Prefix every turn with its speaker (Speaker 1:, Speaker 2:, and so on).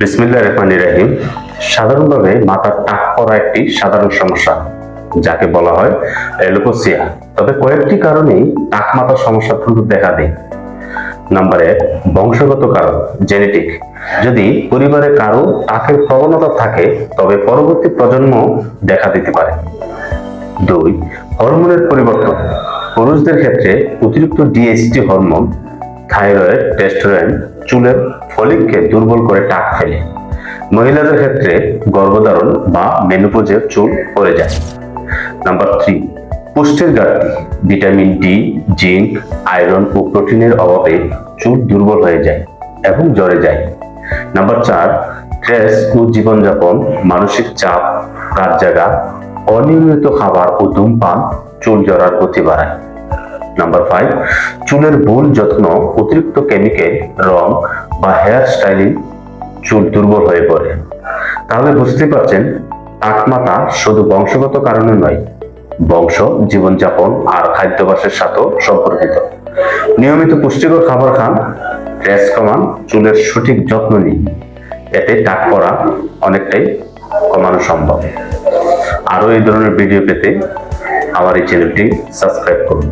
Speaker 1: বিসমিল্লাহ রহমান রাহিম। সাধারণভাবে মাথার টাক পড়া একটি সাধারণ সমস্যা, যাকে বলা হয় এলোপোসিয়া তবে কয়েকটি কারণেই টাক মাথার সমস্যা কিন্তু দেখা দেয়। নাম্বার এক, বংশগত কারণ, জেনেটিক। যদি পরিবারে কারও টাকের প্রবণতা থাকে, তবে পরবর্তী প্রজন্ম দেখা দিতে পারে। দুই, হরমোনের পরিবর্তন। পুরুষদের ক্ষেত্রে অতিরিক্ত ডিএসটি হরমোন, থাইরয়েড, টেস্টোরেন চুলের ফলিককে দুর্বল করে টাক ফেলে। মহিলাদের ক্ষেত্রে গর্ভধারণ বা মেনোপোজে চুল পড়ে যায়। নাম্বার থ্রি, পুষ্টির ঘাটতি। ভিটামিন ডি, জিঙ্ক, আয়রন ও প্রোটিনের অভাবে চুল দুর্বল হয়ে যায় এবং জ্বরে যায়। নাম্বার চার, স্ট্রেস ও জীবনযাপন, মানসিক চাপ, রাত জাগা, অনিয়মিত খাবার ও ধূমপান চুল জ্বরার গতি বাড়ায়। নাম্বার ফাইভ চুলের ভুল যত্ন, অতিরিক্ত কেমিক্যাল রং বা হেয়ার স্টাইলিং চুল দুর্বল হয়ে পড়ে। তাহলে বুঝতে পারছেন টাকমাতা শুধু বংশগত কারণে নয়, বংশ, জীবনযাপন আর খাদ্যাভ্যাসের সাথেও সম্পর্কিত। নিয়মিত পুষ্টিকর খাবার খান স্ট্রেস কমান, চুলের সঠিক যত্ন নিন। এতে টাক পড়া অনেকটাই কমানো সম্ভব। আরও এই ধরনের ভিডিও পেতে আমার এই চ্যানেলটি সাবস্ক্রাইব করুন।